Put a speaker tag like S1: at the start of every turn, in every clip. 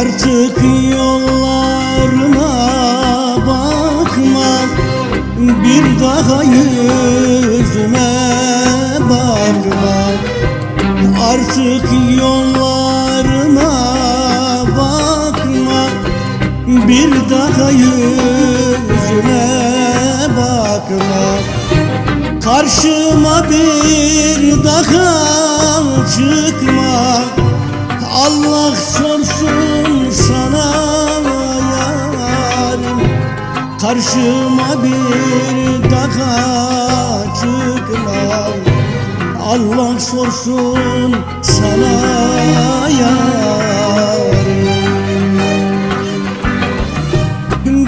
S1: Artık yollarına bakma Bir daha yüzüme bakma. Artık yollarına bakma Bir daha yüzüme bakma. Karşıma bir daha çıkma. Allah sorsun sana yarim Karşıma bir daha çıkma Allah sorsun sana yarim.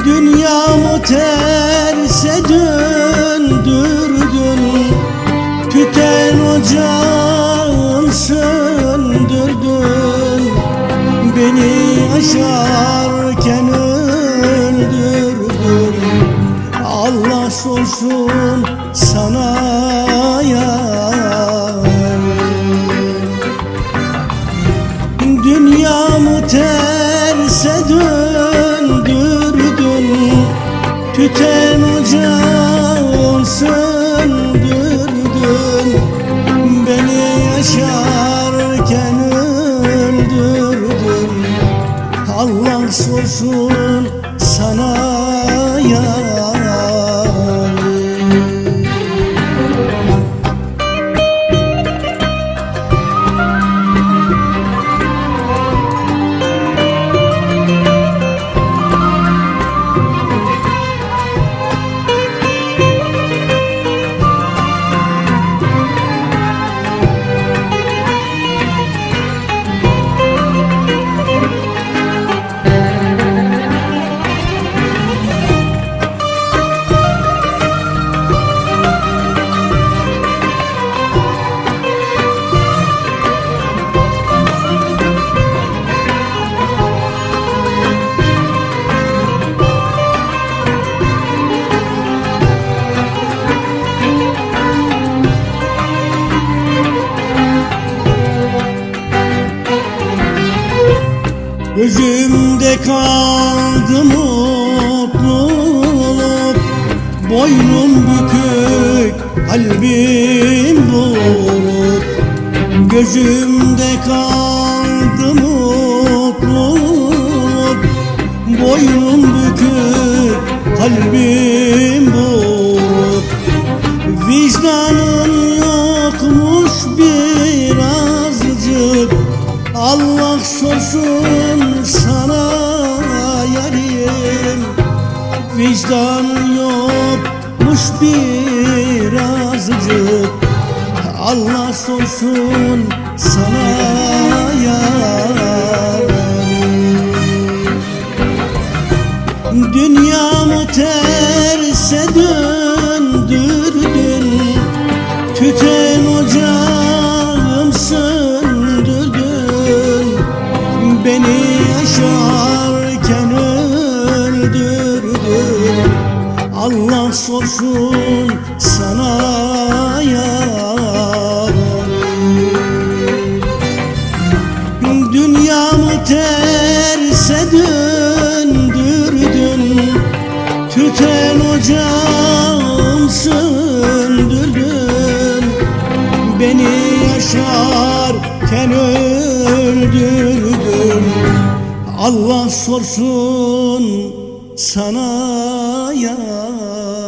S1: Dünyamı terse döndürdün. Tüten ocağın Beni Allah sorsun sana yarim Gözümde kaldı mutluluk. Boynum bükük, kalbim bulut Gözümde kaldı mutluluk. Boynum bükük, kalbim bulut Vicdanın Allah sorsun sana yarim. Vicdan yokmuş birazcık Allah sorsun sana yarim Allah sorsun sana yarim Dünyamı terse döndürdün Tüten ocağım söndürdün. Beni yaşarken öldürdün. Allah sorsun sana ya